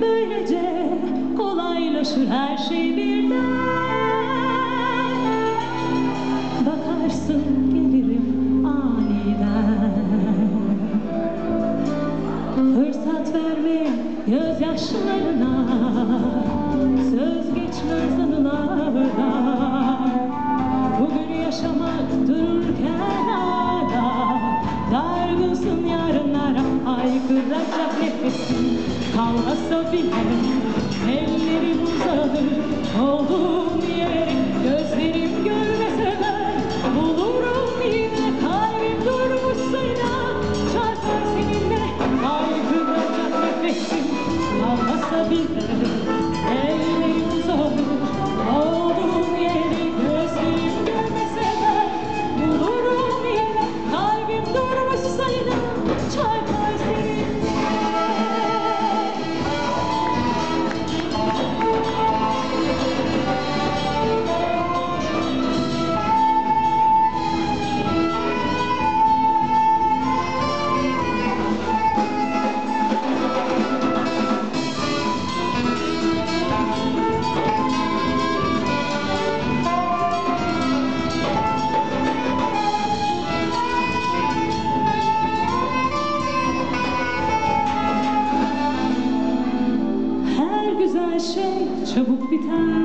Böylece kolaylaşır her şey birden. Bakarsın gelirim aniden. Fırsat verme gözyaşlarına Söz geçmez anılarda Haykıracak nefesin Kalmasa bile Ellerim uzanır Olduğum yere Gözlerim görmese ben Bulurum yine. Kalbim durmuşsa inan Çarpar seninle. Haykıracak nefesin Kalmasa bile şey çabuk biter.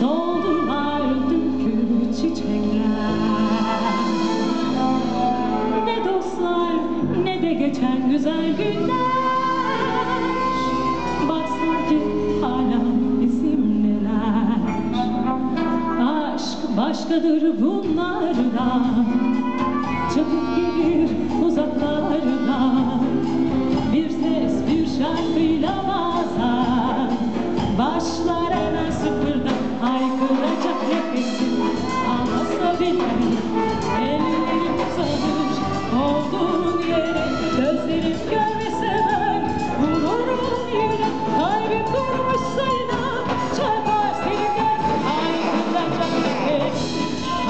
Soldular dünkü çiçekler. Ne dostlar ne de geçen güzel günler. Bak sanki hala bizimleler Aşk başkadır bunlardan. Çabuk gelir Başlar hemen sıfırdan Haykıracak nefesim Almasa bile Ellerim uzanır Olduğun yere Gözlerim görmese ben Bulurum yine. Kalbim durmuşsa inan Çarpar seni gel Haykıracak nefesim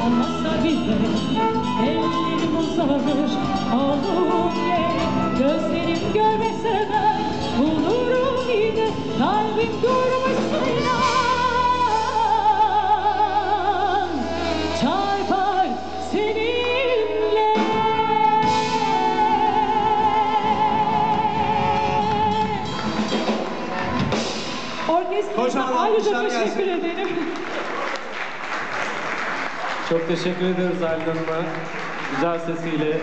Olmasa bile ellerim uzanır Olduğum yere gözlerim görmese ben Bulurum yine. Kalbim durmuşsa Kocaman ayrıca alkışlar teşekkür ederim. Çok teşekkür ederiz Aylin Hanım'a. Güzel sesiyle.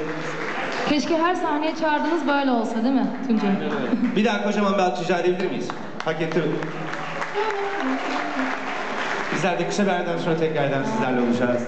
Keşke her sahneye çağırdığınız böyle olsa değil mi Tuncay? Bir daha kocaman bir alkış rica edebilir miyiz? Hak etti mi? Bizler de kısa bir aradan sonra tekrardan sizlerle olacağız.